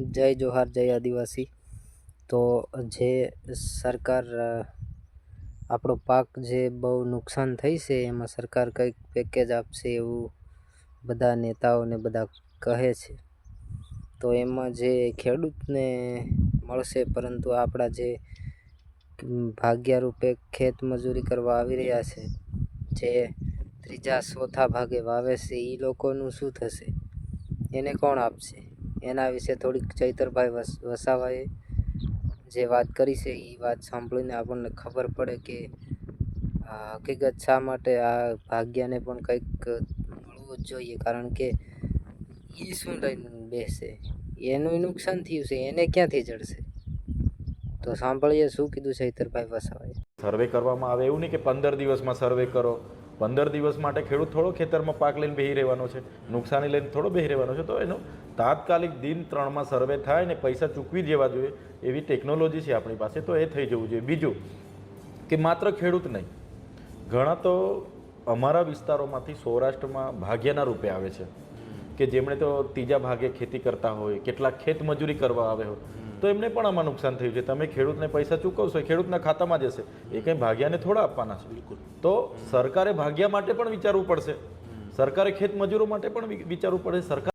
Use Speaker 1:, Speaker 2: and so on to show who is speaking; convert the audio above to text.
Speaker 1: જય જોહાર, જય આદિવાસી. તો જે સરકાર આપણો પાક જે બહુ નુકસાન થઈ છે, એમાં સરકાર કંઈક પેકેજ આપશે એવું બધા નેતાઓને બધા કહે છે. તો એમાં જે ખેડૂતને મળશે, પરંતુ આપણા જે ભાગ્યા રૂપે ખેત મજૂરી કરવા આવી રહ્યા છે, જે ત્રીજા ચોથા ભાગે વાવે છે એ લોકોનું શું થશે? એને કોણ આપશે? એના વિશે થોડીક ચૈતરભાઈ વસ, વસાવાએ જે વાત કરી છે એ વાત સાંભળીને આપણને ખબર પડે કે હકીકત શા માટે આ ભાગ્યને પણ કંઈક મળવું જ જોઈએ. કારણ કે એ શું લઈને બેસે? એનું નુકસાન થયું છે, એને ક્યાંથી જડશે? તો સાંભળીએ શું કીધું ચૈતરભાઈ વસાવાએ.
Speaker 2: સર્વે કરવામાં આવે એવું નહીં કે પંદર દિવસમાં સર્વે કરો. પંદર દિવસ માટે ખેડૂત થોડો ખેતરમાં પાક લઈને બેહી રહેવાનો છે, નુકસાની લઈને થોડો બેહી રહેવાનો છે. તો એનો તાત્કાલિક દિન ત્રણમાં સર્વે થાય ને પૈસા ચૂકવી દેવા જોઈએ એવી ટેકનોલોજી છે આપણી પાસે. તો એ થઈ જવું જોઈએ. બીજું કે માત્ર ખેડૂત નહીં, ઘણા તો અમારા વિસ્તારોમાંથી સૌરાષ્ટ્રમાં ભાગ્યના રૂપે આવે છે. કે જેમણે તો ત્રીજા ભાગે ખેતી કરતા હોય, કેટલાક ખેતમજૂરી કરવા આવે હોય. તો એમને પણ આમાં નુકસાન થયું છે. તમે ખેડૂતને પૈસા ચૂકવશો એ ખેડૂતના ખાતામાં જશે. એ કંઈ ભાગ્યાને થોડા આપવાના છે. બિલકુલ. તો સરકારે ભાગ્યા માટે પણ વિચારવું પડશે. સરકારે ખેત મજૂરો માટે પણ વિચારવું પડે. સરકાર